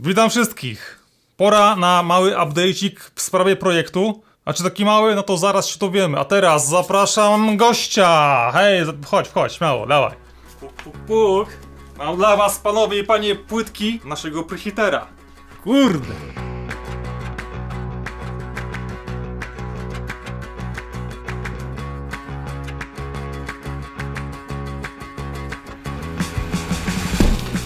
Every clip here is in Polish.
Witam wszystkich. Pora na mały update'ik w sprawie projektu. A czy taki mały? No to zaraz się dowiemy. A teraz zapraszam gościa. Hej, chodź, chodź, śmiało, dawaj. Puk, puk, puk. Mam dla was, panowie i panie, płytki naszego prehitera. Kurde.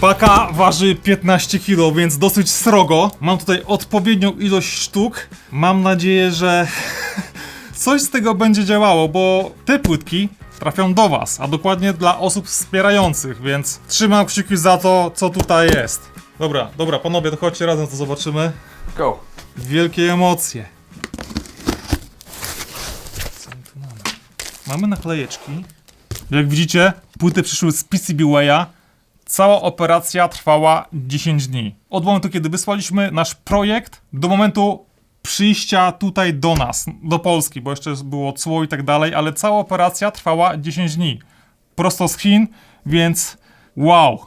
Paka waży 15 kg, więc dosyć srogo. Mam tutaj odpowiednią ilość sztuk. Mam nadzieję, że coś z tego będzie działało, bo te płytki trafią do Was, a dokładnie dla osób wspierających, więc trzymam kciuki za to, co tutaj jest. Dobra, dobra, panowie, to chodźcie razem, to zobaczymy. Go. Wielkie emocje. Co my tu mamy? Mamy naklejeczki. Jak widzicie, płyty przyszły z PCBWaya. Cała operacja trwała 10 dni. Od momentu, kiedy wysłaliśmy nasz projekt, do momentu przyjścia tutaj do nas, do Polski, bo jeszcze było cło i tak dalej, ale cała operacja trwała 10 dni. Prosto z Chin, więc wow,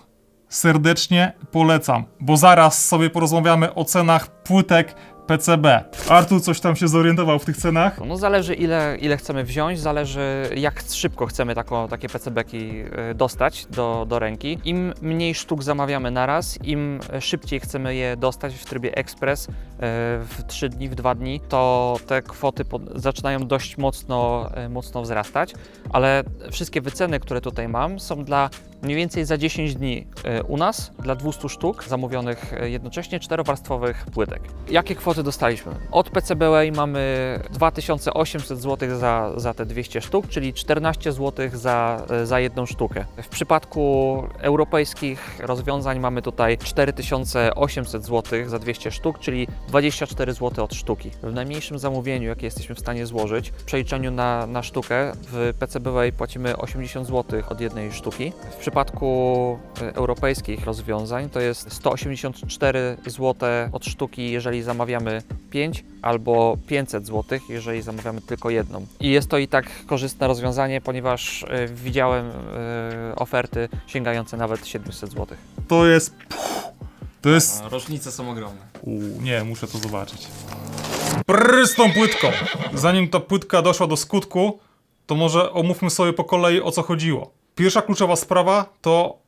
serdecznie polecam, bo zaraz sobie porozmawiamy o cenach płytek PCB. Artur coś tam się zorientował w tych cenach? No zależy ile, ile chcemy wziąć, zależy jak szybko chcemy taką, takie PCB-ki y, dostać do, do ręki. Im mniej sztuk zamawiamy naraz, im szybciej chcemy je dostać w trybie ekspres y, w 3 dni, w 2 dni, to te kwoty pod, zaczynają dość mocno, y, mocno wzrastać, ale wszystkie wyceny, które tutaj mam są dla mniej więcej za 10 dni y, u nas, dla 200 sztuk zamówionych y, jednocześnie czterowarstwowych płytek. Jakie kwoty dostaliśmy? Od PCBWay mamy 2800 zł za, za te 200 sztuk, czyli 14 zł za, za jedną sztukę. W przypadku europejskich rozwiązań mamy tutaj 4800 zł za 200 sztuk, czyli 24 zł od sztuki. W najmniejszym zamówieniu, jakie jesteśmy w stanie złożyć, w przeliczeniu na, na sztukę, w PCBWay płacimy 80 zł od jednej sztuki. W przypadku e, europejskich rozwiązań to jest 184 zł od sztuki, jeżeli zamawiamy 5, albo 500 zł, jeżeli zamawiamy tylko jedną. I jest to i tak korzystne rozwiązanie, ponieważ e, widziałem e, oferty sięgające nawet 700 zł. To jest... To jest... Różnice są ogromne. Uuu, nie, muszę to zobaczyć. Prrr z tą płytką! Zanim ta płytka doszła do skutku, to może omówmy sobie po kolei o co chodziło. Pierwsza kluczowa sprawa to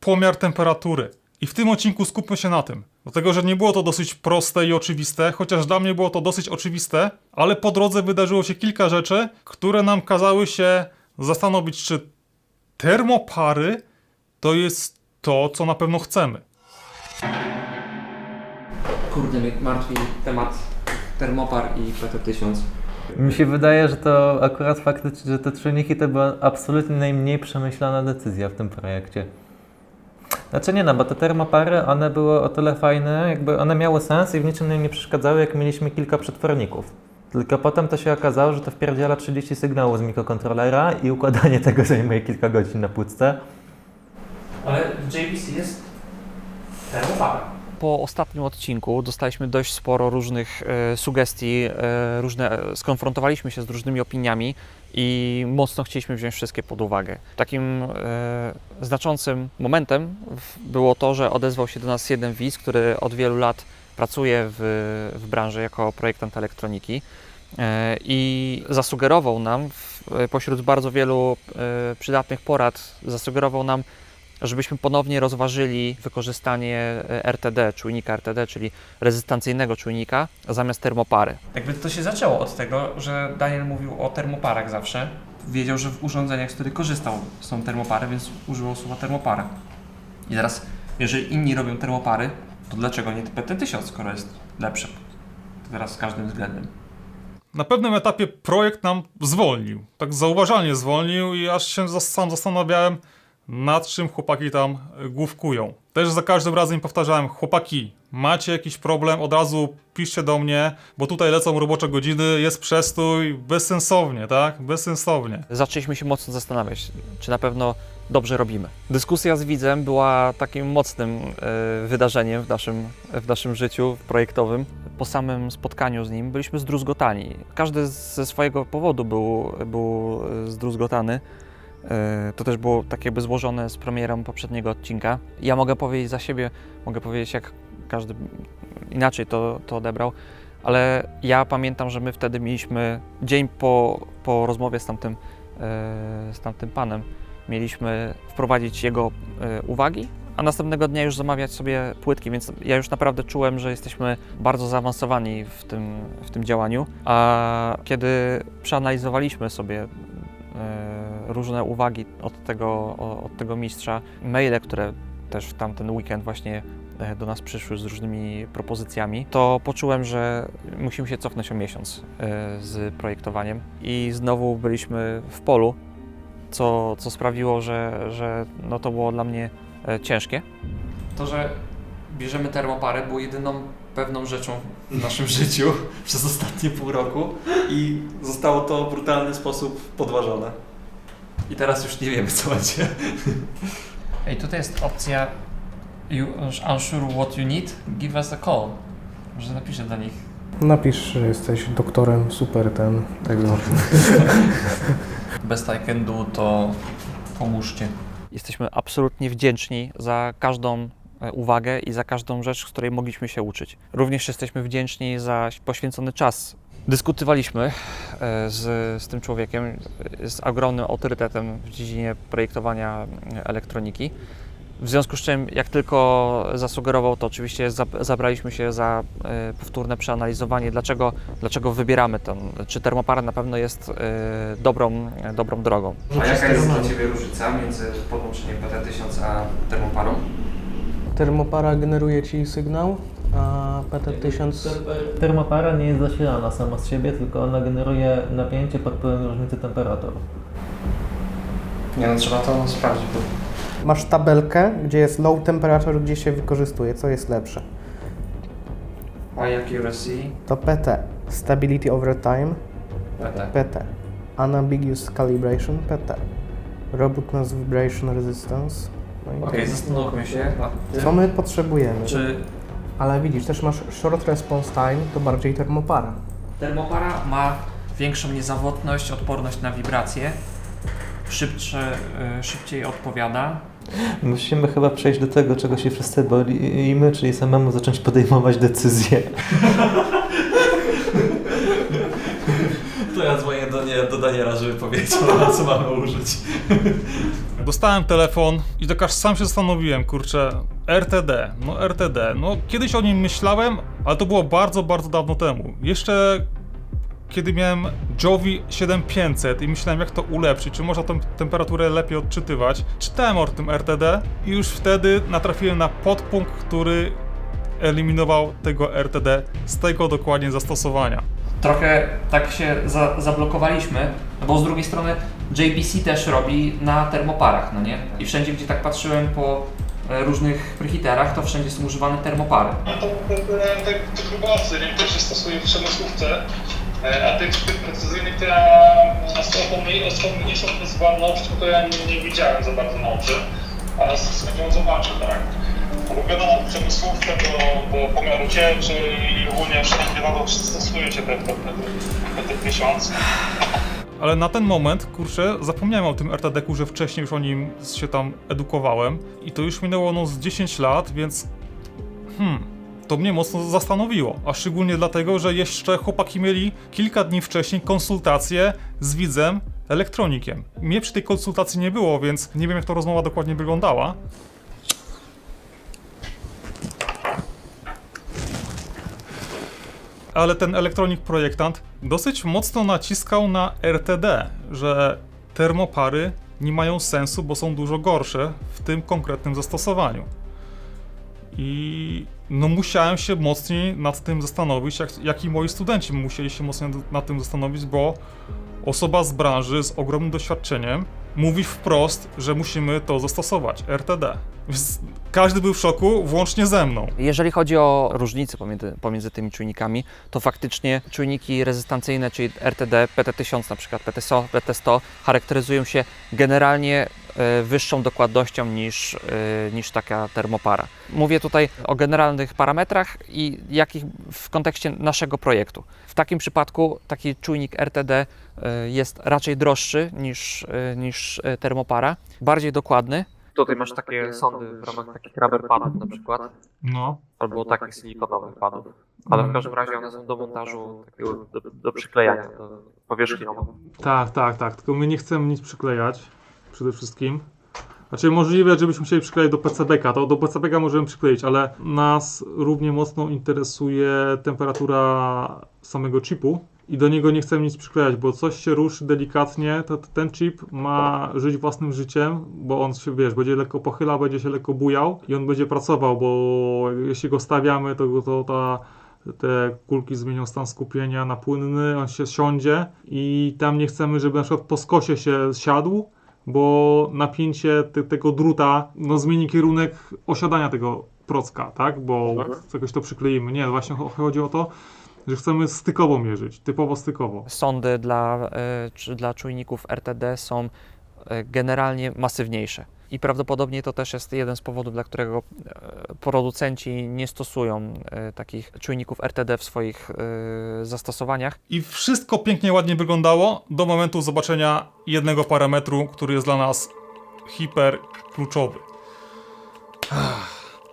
pomiar temperatury. I w tym odcinku skupmy się na tym. Dlatego, że nie było to dosyć proste i oczywiste, chociaż dla mnie było to dosyć oczywiste, ale po drodze wydarzyło się kilka rzeczy, które nam kazały się zastanowić, czy termopary to jest to, co na pewno chcemy. Kurde, mnie martwi temat termopar i PT1000. Mi się wydaje, że to akurat faktycznie, że te czujniki to była absolutnie najmniej przemyślana decyzja w tym projekcie. Znaczy nie no, bo te termopary, one były o tyle fajne, jakby one miały sens i w niczym nam nie przeszkadzały, jak mieliśmy kilka przetworników. Tylko potem to się okazało, że to wpierdziela 30 sygnałów z mikrokontrolera i układanie tego zajmuje kilka godzin na płytce. Ale w JVC jest termopara. Po ostatnim odcinku dostaliśmy dość sporo różnych e, sugestii, e, różne, e, skonfrontowaliśmy się z różnymi opiniami i mocno chcieliśmy wziąć wszystkie pod uwagę. Takim e, znaczącym momentem było to, że odezwał się do nas jeden widz, który od wielu lat pracuje w, w branży jako projektant elektroniki e, i zasugerował nam w, pośród bardzo wielu e, przydatnych porad, zasugerował nam żebyśmy ponownie rozważyli wykorzystanie e, RTD, czujnika RTD, czyli rezystancyjnego czujnika, zamiast termopary. Jakby to się zaczęło od tego, że Daniel mówił o termoparach zawsze. Wiedział, że w urządzeniach, z których korzystał, są termopary, więc używał słowa termopara. I teraz, jeżeli inni robią termopary, to dlaczego nie PT1000, skoro jest lepsze? To teraz z każdym względem. Na pewnym etapie projekt nam zwolnił. Tak zauważalnie zwolnił i aż się sam zastanawiałem, nad czym chłopaki tam główkują. Też za każdym razem powtarzałem, chłopaki, macie jakiś problem, od razu piszcie do mnie, bo tutaj lecą robocze godziny, jest przestój, bezsensownie, tak? Bezsensownie. Zaczęliśmy się mocno zastanawiać, czy na pewno dobrze robimy. Dyskusja z widzem była takim mocnym e, wydarzeniem w naszym, w naszym życiu projektowym. Po samym spotkaniu z nim byliśmy zdruzgotani. Każdy ze swojego powodu był, był e, zdruzgotany. E, To też było tak jakby złożone z premierą poprzedniego odcinka. Ja mogę powiedzieć za siebie, mogę powiedzieć jak każdy inaczej to, to odebrał, ale ja pamiętam, że my wtedy mieliśmy dzień po, po rozmowie z tamtym, e, z tamtym panem, mieliśmy wprowadzić jego e, uwagi, a następnego dnia już zamawiać sobie płytki, więc ja już naprawdę czułem, że jesteśmy bardzo zaawansowani w tym, w tym działaniu. A kiedy przeanalizowaliśmy sobie różne uwagi od tego, od tego mistrza, maile, które też w tamten weekend właśnie e, do nas przyszły z różnymi propozycjami, to poczułem, że musimy się cofnąć o miesiąc e, z projektowaniem i znowu byliśmy w polu, co, co sprawiło, że, że no to było dla mnie e, ciężkie. To, że bierzemy termoparę było jedyną pewną rzeczą w naszym życiu przez ostatnie pół roku i zostało to w brutalny sposób podważone. I teraz już nie wiemy co będzie. Ej, tutaj jest opcja You unsure what you need? Give us a call. Może napiszę do nich. Napisz, że jesteś doktorem, super ten, tego. Best I can do to pomóżcie. Jesteśmy absolutnie wdzięczni za każdą uwagę i za każdą rzecz, z której mogliśmy się uczyć. Również jesteśmy wdzięczni za poświęcony czas. Dyskutowaliśmy e, z, z tym człowiekiem, e, z ogromnym autorytetem w dziedzinie projektowania e, elektroniki. W związku z czym, jak tylko zasugerował, to oczywiście zab- zabraliśmy się za e, powtórne przeanalizowanie, dlaczego, dlaczego wybieramy ten, czy termopara na pewno jest e, dobrą, dobrą drogą. A jaka jest dla Ciebie różnica między podłączeniem PT1000 a termoparą? Termopara generuje Ci sygnał, a PT1000 Termopara nie jest zasilana sama z siebie, tylko ona generuje napięcie pod wpływem różnicy temperatur. Nie no, trzeba to sprawdzić, bo masz tabelkę, gdzie jest low temperature, gdzie się wykorzystuje, co jest lepsze. High accuracy, To PT, Stability over time, PT. PT, Unambiguous calibration, PT, Robustness vibration resistance. No i Okej, tyle. zastanówmy się nad tym, Co my potrzebujemy? czy Ale widzisz, też masz short response time, to bardziej termopara. termopara ma większą niezawodność, odporność na wibracje, szybsze, y, szybciej odpowiada. Musimy chyba przejść do tego, czego się wszyscy boimy, czyli samemu zacząć podejmować decyzje. To ja dzwonię do, nie, do Daniela, żeby powiedział, na co mamy użyć. Dostałem telefon i tak sam się zastanowiłem, kurczę, RTD, no RTD, no kiedyś o nim myślałem, ale to było bardzo, bardzo dawno temu. Jeszcze kiedy miałem Jovi 7500 i myślałem jak to ulepszyć, czy można tę temperaturę lepiej odczytywać, czytałem o tym RTD i już wtedy natrafiłem na podpunkt, który eliminował tego RTD z tego dokładnie zastosowania. Trochę tak się za, zablokowaliśmy, no bo z drugiej strony JBC też robi na termoparach, no nie? I wszędzie, gdzie tak patrzyłem po e, różnych preheaterach, to wszędzie są używane termopary. No to konkurują te, te grubasy, nie? które się stosuje w przemysłówce, e, a tych, tych precyzyjnych to ja z tą mniejszą bezwładnością to ja nie, widziałem za bardzo na oczy, ale z chęcią zobaczę, tak. Bo wiadomo, w przemysłówce do, do pomiaru cieczy i ogólnie wszędzie na to stosuje się te, te, te, te, te tysiące. Ale na ten moment, kurczę, zapomniałem o tym RTD-ku, że wcześniej już o nim się tam edukowałem i to już minęło no z 10 lat, więc hmm, to mnie mocno zastanowiło, a szczególnie dlatego, że jeszcze chłopaki mieli kilka dni wcześniej konsultację z widzem elektronikiem. Mnie przy tej konsultacji nie było, więc nie wiem jak ta rozmowa dokładnie wyglądała. Ale ten elektronik projektant dosyć mocno naciskał na RTD, że termopary nie mają sensu, bo są dużo gorsze w tym konkretnym zastosowaniu. I no musiałem się mocniej nad tym zastanowić, jak, jak i moi studenci musieli się mocniej nad tym zastanowić, bo osoba z branży z ogromnym doświadczeniem mówi wprost, że musimy to zastosować, RTD. Więc każdy był w szoku, włącznie ze mną. Jeżeli chodzi o różnice pomiędzy, pomiędzy tymi czujnikami, to faktycznie czujniki rezystancyjne, czyli RTD, PT1000 na przykład, PT100, PT100 charakteryzują się generalnie e, wyższą dokładnością niż, e, niż taka termopara. Mówię tutaj o generalnych parametrach i jakich w kontekście naszego projektu. W takim przypadku taki czujnik RTD e, jest raczej droższy niż, e, niż e, termopara, bardziej dokładny, Tutaj masz takie sądy w ramach takich rubber padów na przykład, No. albo takich silikonowych padów. Ale w każdym razie one są do montażu takiego do, do przyklejania do powierzchniowo. Tak, tak, tak. Tylko my nie chcemy nic przyklejać. Przede wszystkim. Znaczy możliwe, żebyśmy chcieli przyklejać do PCB-ka, to do PCB-ka możemy przykleić, ale nas równie mocno interesuje temperatura samego chipu i do niego nie chcemy nic przyklejać, bo coś się ruszy delikatnie, to ten chip ma żyć własnym życiem, bo on się, wiesz, będzie lekko pochylał, będzie się lekko bujał i on będzie pracował, bo jeśli go stawiamy, to, to ta te kulki zmienią stan skupienia na płynny, on się siądzie i tam nie chcemy, żeby na przykład po skosie się siadł, bo napięcie te, tego druta no, zmieni kierunek osiadania tego procka, tak? Bo jakoś to przykleimy. Nie, właśnie cho- chodzi o to, że chcemy stykowo mierzyć, typowo stykowo. Sądy dla, e, czy dla czujników RTD są e, generalnie masywniejsze. I prawdopodobnie to też jest jeden z powodów, dla którego e, producenci nie stosują takich czujników RTD w swoich zastosowaniach. I wszystko pięknie, ładnie wyglądało do momentu zobaczenia jednego parametru, który jest dla nas hiper kluczowy.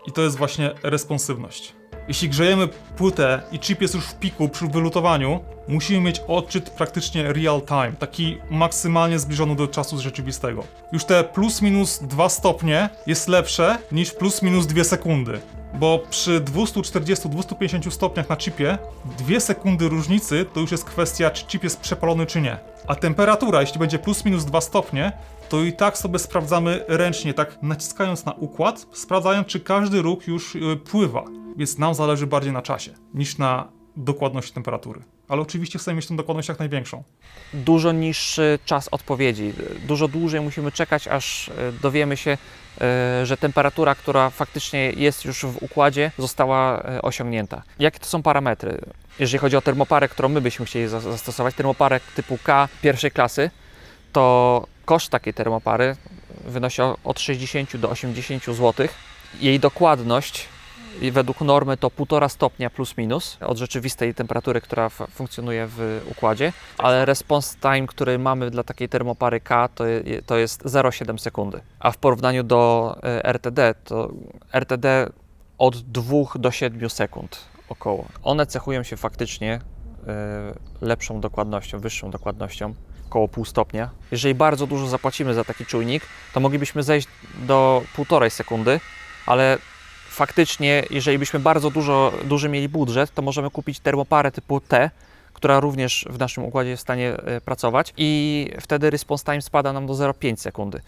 I to jest właśnie responsywność. Jeśli grzejemy płytę i chip jest już w piku przy wylutowaniu, musimy mieć odczyt praktycznie real time, taki maksymalnie zbliżony do czasu rzeczywistego. Już te plus minus 2 stopnie jest lepsze niż plus minus 2 sekundy. Bo przy 240-250 stopniach na chipie, 2 sekundy różnicy to już jest kwestia, czy chip jest przepalony, czy nie. A temperatura, jeśli będzie plus minus 2 stopnie, to i tak sobie sprawdzamy ręcznie, tak naciskając na układ, sprawdzając, czy każdy róg już y, pływa. Więc nam zależy bardziej na czasie niż na dokładności temperatury. Ale oczywiście chcemy mieć tę dokładność jak największą. Dużo niższy czas odpowiedzi. Dużo dłużej musimy czekać, aż e, dowiemy się, e, że temperatura, która faktycznie jest już w układzie, została e, osiągnięta. Jakie to są parametry? Jeżeli chodzi o termoparę, którą my byśmy chcieli za- zastosować, termoparę typu K pierwszej klasy, to koszt takiej termopary wynosi od 60 do 80 zł. Jej dokładność i według normy to 1,5 stopnia plus minus od rzeczywistej temperatury, która funkcjonuje w układzie, ale response time, który mamy dla takiej termopary K to, je, to jest 0,7 sekundy. A w porównaniu do e, RTD to RTD od 2 do 7 sekund około. One cechują się faktycznie e, lepszą dokładnością, wyższą dokładnością, około pół stopnia. Jeżeli bardzo dużo zapłacimy za taki czujnik, to moglibyśmy zejść do 1,5 sekundy, ale faktycznie, jeżeli byśmy bardzo dużo, duży mieli budżet, to możemy kupić termoparę typu T, która również w naszym układzie jest w stanie e, pracować i wtedy response time spada nam do 0,5 sekundy.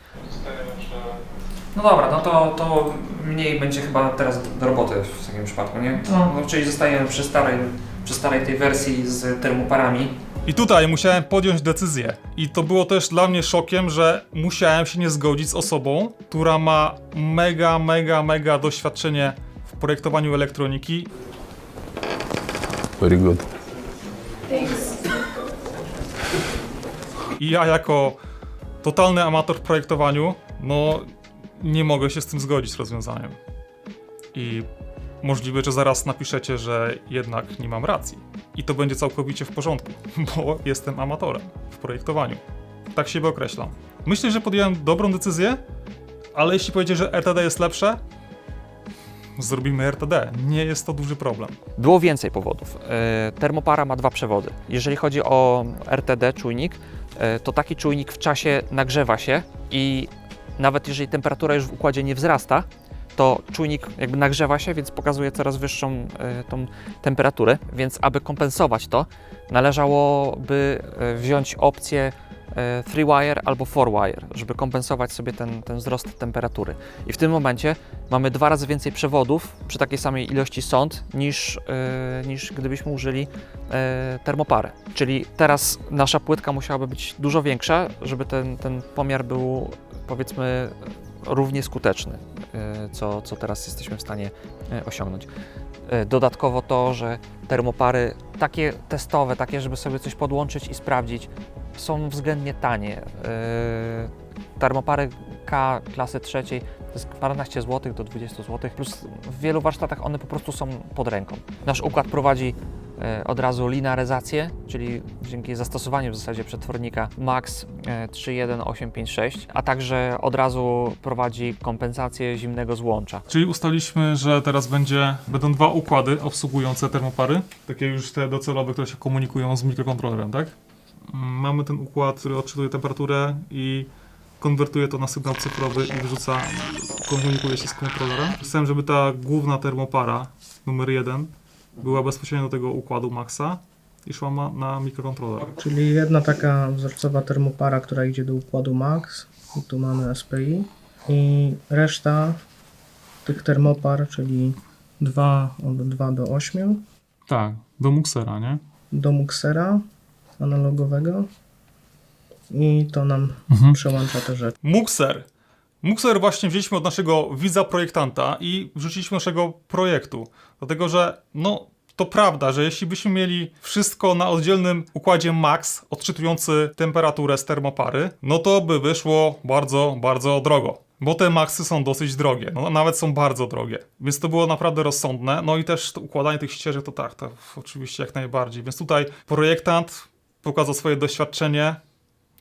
No dobra, no to, to mniej będzie chyba teraz do roboty w takim przypadku, nie? No, czyli zostajemy przy starej, przy starej tej wersji z termoparami. I tutaj musiałem podjąć decyzję. I to było też dla mnie szokiem, że musiałem się nie zgodzić z osobą, która ma mega, mega, mega doświadczenie w projektowaniu elektroniki Very good. I ja jako totalny amator w projektowaniu, no nie mogę się z tym zgodzić z rozwiązaniem. I możliwe, że zaraz napiszecie, że jednak nie mam racji. I to będzie całkowicie w porządku, bo jestem amatorem w projektowaniu. Tak siebie określam. Myślę, że podjąłem dobrą decyzję, ale jeśli powiecie, że RTD jest lepsze, zrobimy RTD. Nie jest to duży problem. Było więcej powodów. E, Termopara ma dwa przewody. Jeżeli chodzi o RTD czujnik, e, to taki czujnik w czasie nagrzewa się i nawet jeżeli temperatura już w układzie nie wzrasta, to czujnik jakby nagrzewa się, więc pokazuje coraz wyższą e, tą temperaturę, więc aby kompensować to, należałoby e, wziąć opcję e, three wire albo four wire, żeby kompensować sobie ten, ten wzrost temperatury. I w tym momencie mamy dwa razy więcej przewodów przy takiej samej ilości sąd niż, e, niż gdybyśmy użyli e, termoparę. Czyli teraz nasza płytka musiałaby być dużo większa, żeby ten, ten pomiar był powiedzmy równie skuteczny, e, co, co teraz jesteśmy w stanie e, osiągnąć. E, Dodatkowo to, że termopary takie testowe, takie, żeby sobie coś podłączyć i sprawdzić, są względnie tanie. E, Termopary K klasy trzeciej to jest paręnaście złotych do 20 zł, plus w wielu warsztatach one po prostu są pod ręką. Nasz układ prowadzi e, od razu linearyzację, czyli dzięki zastosowaniu w zasadzie przetwornika MAX e, 31856, a także od razu prowadzi kompensację zimnego złącza. Czyli ustaliliśmy, że teraz będzie, będą dwa układy obsługujące termopary, takie już te docelowe, które się komunikują z mikrokontrolerem, tak? Mamy ten układ, który odczytuje temperaturę i konwertuje to na sygnał cyfrowy i wyrzuca, komunikuje się z kontrolerem. Chcemy, żeby ta główna termopara numer jeden była bezpośrednio do tego układu Maxa i szła ma, na mikrokontroler. Czyli jedna taka wzorcowa termopara, która idzie do układu MAX. I tu mamy SPI. I reszta tych termopar, czyli 2 od 2 do 8 Tak, do Muxera, nie? do Muxera analogowego. I to nam Mhm. przełącza te rzeczy. Muxer. Muxer właśnie wzięliśmy od naszego widza projektanta i wrzuciliśmy naszego projektu. Dlatego, że no to prawda, że jeśli byśmy mieli wszystko na oddzielnym układzie Max odczytujący temperaturę z termopary, no to by wyszło bardzo, bardzo drogo. Bo te Maxy są dosyć drogie, no nawet są bardzo drogie. Więc to było naprawdę rozsądne. No i też to układanie tych ścieżek to tak, to oczywiście jak najbardziej. Więc tutaj projektant pokazał swoje doświadczenie,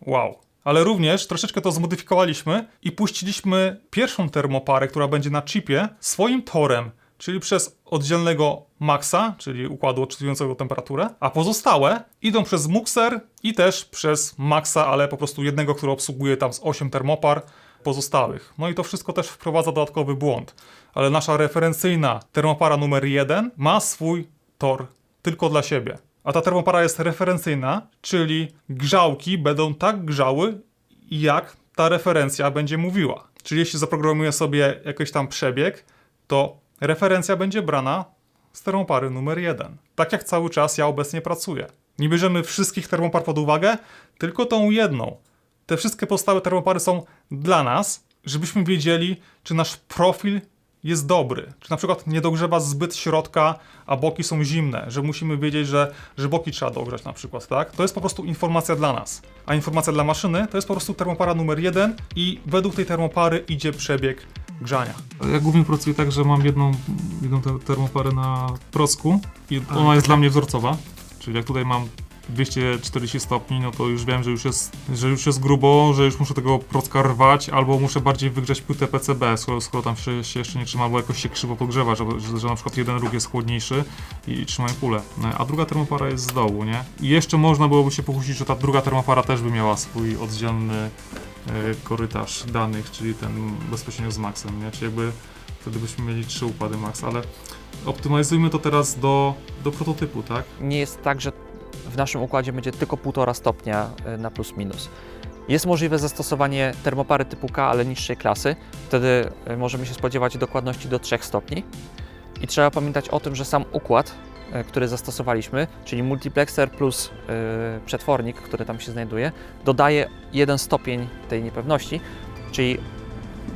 Wow. Ale również troszeczkę to zmodyfikowaliśmy i puściliśmy pierwszą termoparę, która będzie na chipie, swoim torem, czyli przez oddzielnego Maxa, czyli układu odczytującego temperaturę, a pozostałe idą przez Muxer i też przez Maxa, ale po prostu jednego, który obsługuje tam z 8 termopar pozostałych. No i to wszystko też wprowadza dodatkowy błąd. Ale nasza referencyjna termopara numer 1 ma swój tor tylko dla siebie. A ta termopara jest referencyjna, czyli grzałki będą tak grzały, jak ta referencja będzie mówiła. Czyli jeśli zaprogramuję sobie jakiś tam przebieg, to referencja będzie brana z termopary numer 1. Tak jak cały czas ja obecnie pracuję. Nie bierzemy wszystkich termopar pod uwagę, tylko tą jedną. Te wszystkie pozostałe termopary są dla nas, żebyśmy wiedzieli, czy nasz profil jest dobry. Czy na przykład nie dogrzewa zbyt środka, a boki są zimne, że musimy wiedzieć, że, że boki trzeba dogrzać na przykład, tak? To jest po prostu informacja dla nas. A informacja dla maszyny to jest po prostu termopara numer jeden i według tej termopary idzie przebieg grzania. Ja głównie pracuję tak, że mam jedną, jedną termoparę na procku i ona jest dla mnie wzorcowa. Czyli jak tutaj mam 240 stopni, no to już wiem, że już jest, że już jest grubo, że już muszę tego procka rwać, albo muszę bardziej wygrzać płytę PCB, skoro, skoro tam się, się jeszcze nie trzyma, bo jakoś się krzywo podgrzewa, że, że, że na przykład jeden róg jest chłodniejszy i, i trzymają kulę. A druga termopara jest z dołu, nie? I jeszcze można byłoby się pokusić, że ta druga termopara też by miała swój oddzielny e, korytarz danych, czyli ten bezpośrednio z Maxem, nie? Czyli jakby wtedy byśmy mieli trzy układy Max, ale optymalizujmy to teraz do, do prototypu, tak? Nie jest tak, że w naszym układzie będzie tylko 1,5 stopnia y, na plus minus. Jest możliwe zastosowanie termopary typu K, ale niższej klasy. Wtedy y, możemy się spodziewać dokładności do 3 stopni. I trzeba pamiętać o tym, że sam układ, y, który zastosowaliśmy, czyli multiplexer plus y, przetwornik, który tam się znajduje, dodaje 1 stopień tej niepewności, czyli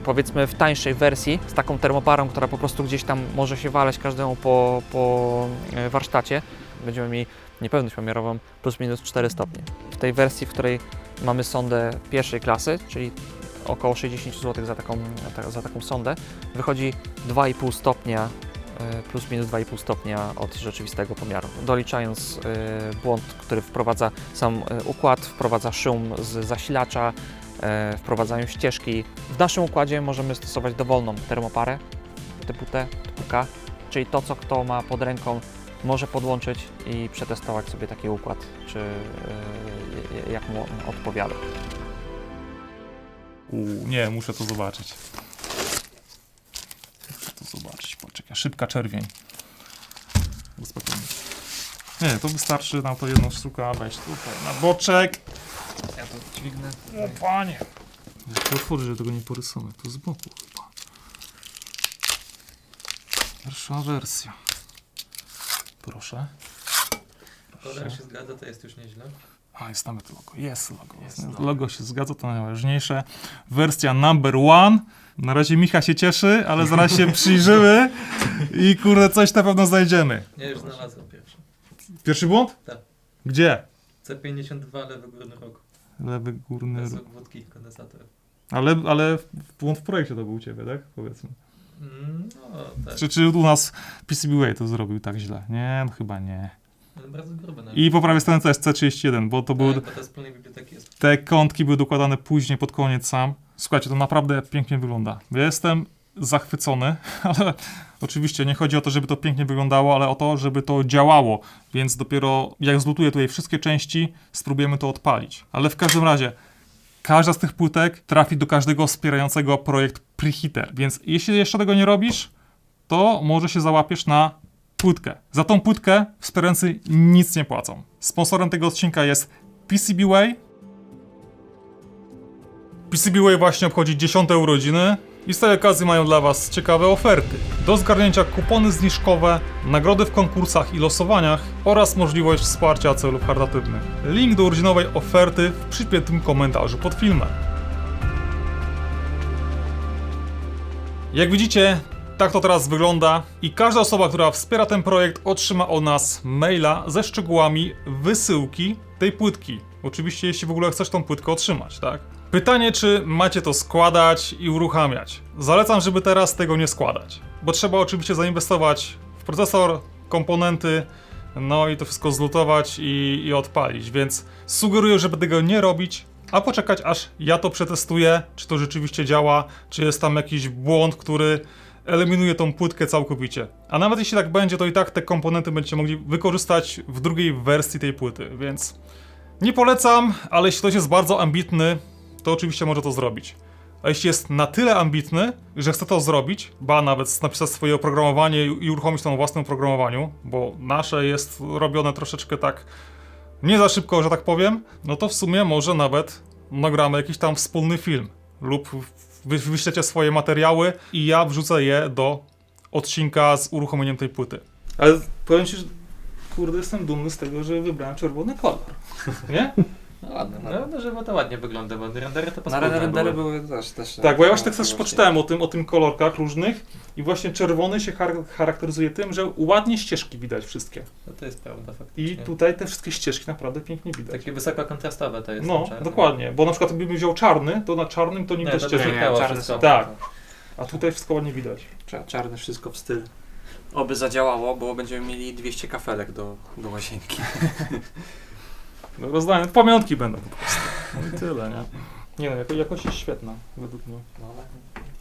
powiedzmy w tańszej wersji z taką termoparą, która po prostu gdzieś tam może się waleć każdemu po, po warsztacie, będziemy mieli niepewność pomiarową plus minus 4 stopnie. W tej wersji, w której mamy sondę pierwszej klasy, czyli około 60 zł za taką, ta- za taką sondę, wychodzi 2,5 stopnia e, plus minus 2,5 stopnia od rzeczywistego pomiaru. Doliczając e, błąd, który wprowadza sam e, układ, wprowadza szum z zasilacza, wprowadzają ścieżki. W naszym układzie możemy stosować dowolną termoparę typu T, typu K, czyli to, co kto ma pod ręką, może podłączyć i przetestować sobie taki układ, czy e, jak mu odpowiada. U, nie, muszę to zobaczyć. Muszę to zobaczyć. Poczekaj, szybka czerwień. Spokojnie. Nie, to wystarczy nam to jedną sztukę wejść tutaj na boczek. Ja to dźwignę. O panie. Ja to otworzę, że tego nie porysujemy. To z boku chyba. Pierwsza wersja. Proszę. To się zgadza, to jest już nieźle. A, jest nawet logo. Jest logo. Jest logo. logo. się zgadza, to najważniejsze. Wersja number one. Na razie Micha się cieszy, ale zaraz się przyjrzymy i kurde, coś na pewno znajdziemy. Ja już znalazłem pierwszy. Pierwszy błąd? Tak. Gdzie? C52 lewy górny róg. Lewy górny róg. obwódki kondensator. Ale, ale błąd w projekcie to był u ciebie, tak? Powiedzmy. Mm, no tak. Czy, czy u nas PCBWay to zrobił tak źle? Nie, no chyba nie. Bardzo grube. I po prawej stronie to jest C31, bo to były, Tak, jest. te kątki były dokładane później, pod koniec sam. Słuchajcie, to naprawdę pięknie wygląda. Ja jestem zachwycony, ale oczywiście nie chodzi o to, żeby to pięknie wyglądało, ale o to, żeby to działało. Więc dopiero jak zlutuję tutaj wszystkie części, spróbujemy to odpalić. Ale w każdym razie, każda z tych płytek trafi do każdego wspierającego projekt Preheater. Więc jeśli jeszcze tego nie robisz, to może się załapiesz na płytkę. Za tą płytkę wspierający nic nie płacą. Sponsorem tego odcinka jest PCBWay. PCBWay właśnie obchodzi 10 urodziny i z tej okazji mają dla Was ciekawe oferty. Do zgarnięcia kupony zniżkowe, nagrody w konkursach i losowaniach oraz możliwość wsparcia celów charytatywnych. Link do urodzinowej oferty w przypiętym komentarzu pod filmem. Jak widzicie, tak to teraz wygląda i każda osoba, która wspiera ten projekt otrzyma od nas maila ze szczegółami wysyłki tej płytki. Oczywiście jeśli w ogóle chcesz tą płytkę otrzymać, tak? Pytanie, czy macie to składać i uruchamiać. Zalecam, żeby teraz tego nie składać, bo trzeba oczywiście zainwestować w procesor, komponenty, no i to wszystko zlutować i, i odpalić, więc sugeruję, żeby tego nie robić, a poczekać aż ja to przetestuję, czy to rzeczywiście działa, czy jest tam jakiś błąd, który eliminuje tą płytkę całkowicie. A nawet jeśli tak będzie, to i tak te komponenty będziecie mogli wykorzystać w drugiej wersji tej płyty, więc nie polecam, ale jeśli ktoś jest bardzo ambitny, to oczywiście może to zrobić. A jeśli jest na tyle ambitny, że chce to zrobić, ba nawet napisać swoje oprogramowanie i uruchomić to na własnym oprogramowaniu, bo nasze jest robione troszeczkę tak nie za szybko, że tak powiem, no to w sumie może nawet nagramy jakiś tam wspólny film lub wy, wyślecie swoje materiały i ja wrzucę je do odcinka z uruchomieniem tej płyty. Ale powiem ci, że kurde, jestem dumny z tego, że wybrałem czerwony kolor. Nie? No ładne, No, no, żeby to ładnie wygląda, bo rendery to Na rendery były. były też, też. Tak, bo ja właśnie tak też poczytałem o tym, o tym kolorkach różnych i właśnie czerwony się char- charakteryzuje tym, że ładnie ścieżki widać wszystkie. No to jest prawda faktycznie. I tutaj te wszystkie ścieżki naprawdę pięknie widać. Takie wysokokontrastowe to jest. No, czarny. dokładnie, bo na przykład gdybym wziął czarny, to na czarnym to nie Nie, widać to ścieżek. nie, wszystko. są. Tak. A tutaj wszystko ładnie widać. Cza- Czarne wszystko w styl. Oby zadziałało, bo będziemy mieli 200 kafelek do, do łazienki. No, rozdane, pamiątki będą po prostu. No i tyle, nie? Nie no, jako, jakość jest świetna, według mnie.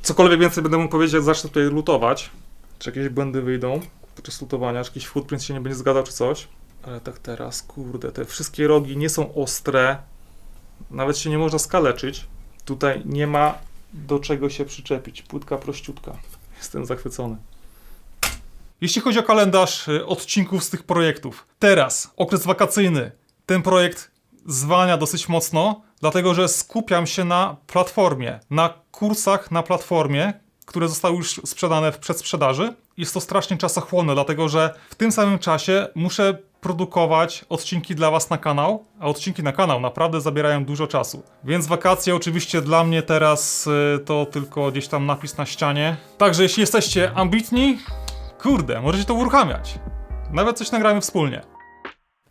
Cokolwiek więcej będę mógł powiedzieć, jak zacznę tutaj lutować, czy jakieś błędy wyjdą podczas lutowania, czy jakiś footprint się nie będzie zgadzał, czy coś. Ale tak teraz, kurde, te wszystkie rogi nie są ostre, nawet się nie można skaleczyć. Tutaj nie ma do czego się przyczepić. Płytka prościutka. Jestem zachwycony. Jeśli chodzi o kalendarz y, odcinków z tych projektów, teraz, okres wakacyjny, ten projekt zwalnia dosyć mocno, dlatego że skupiam się na platformie, na kursach na platformie, które zostały już sprzedane w przedsprzedaży. Jest to strasznie czasochłonne, dlatego że w tym samym czasie muszę produkować odcinki dla Was na kanał, a odcinki na kanał naprawdę zabierają dużo czasu. Więc wakacje oczywiście dla mnie teraz y, to tylko gdzieś tam napis na ścianie. Także jeśli jesteście ambitni, kurde, możecie to uruchamiać. Nawet coś nagramy wspólnie.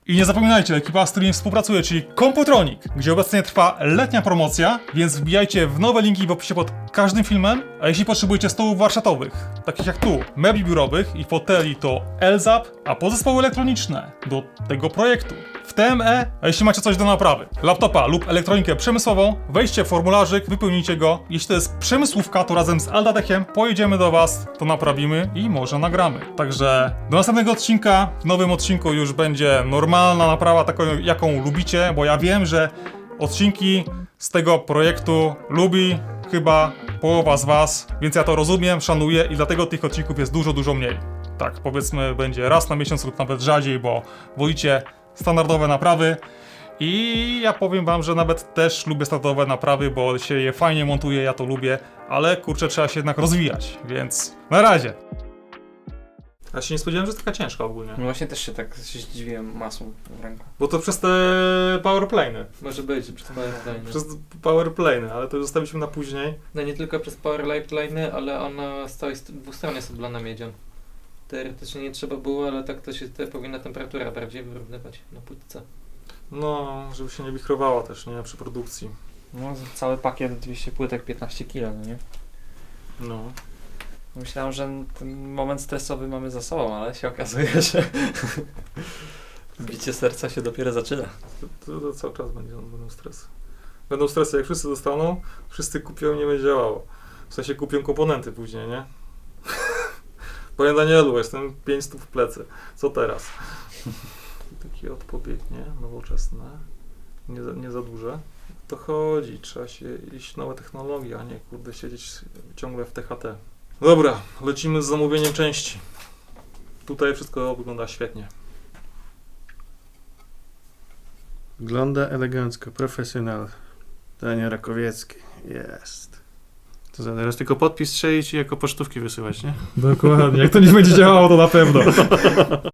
I nie zapominajcie, ekipa, z którymi współpracuję, czyli Komputronik, gdzie obecnie trwa letnia promocja, więc wbijajcie w nowe linki w opisie pod każdym filmem, a jeśli potrzebujecie stołów warsztatowych, takich jak tu, mebli biurowych i foteli, to Elzap, a podzespoły elektroniczne do tego projektu w TME, a jeśli macie coś do naprawy, laptopa lub elektronikę przemysłową, wejdźcie w formularzyk, wypełnijcie go. Jeśli to jest przemysłówka, to razem z Aldatechem pojedziemy do Was, to naprawimy i może nagramy. Także do następnego odcinka, w nowym odcinku już będzie normalna naprawa, taką jaką lubicie, bo ja wiem, że odcinki z tego projektu lubi chyba połowa z Was, więc ja to rozumiem, szanuję i dlatego tych odcinków jest dużo, dużo mniej. Tak, powiedzmy, będzie raz na miesiąc lub nawet rzadziej, bo wolicie standardowe naprawy. I ja powiem wam, że nawet też lubię standardowe naprawy, bo się je fajnie montuje, ja to lubię, ale kurczę, trzeba się jednak rozwijać, więc na razie. Ja się nie spodziewałem, że jest taka ciężka ogólnie. No właśnie też się tak się zdziwiłem masą w ręku. Bo to przez te powerplane'y. Może być, przez powerline. Przez powerplane'y, ale to zostawiliśmy na później. No nie tylko przez powerline, ale ona z całej st- dwustronnie jest oblana miedzią. Teoretycznie nie trzeba było, ale tak to się te, powinna temperatura bardziej wyrównywać na płytce. No, żeby się nie wichrowała też, nie? Przy produkcji. No, cały pakiet 200 płytek 15 kg, no nie? No. Myślałem, że ten moment stresowy mamy za sobą, ale się okazuje, że Bicie serca się dopiero zaczyna. To, to cały czas będzie, będą stresy. Będą stresy, jak wszyscy dostaną, wszyscy kupią nie będzie działało. W sensie kupią komponenty później, nie? Panie Danielu, jestem 500 w plecy. Co teraz? Taki odpowiednie, nowoczesne, nie za, nie za duże. To chodzi, trzeba się iść nowe technologie, a nie kurde siedzieć ciągle w THT. Dobra, lecimy z zamówieniem części. Tutaj wszystko wygląda świetnie. Wygląda elegancko, profesjonal. Daniel Rakowiecki, jest. To za teraz tylko podpis strzelić i jako pocztówki wysyłać, nie? Dokładnie, jak to nie będzie działało, to na pewno.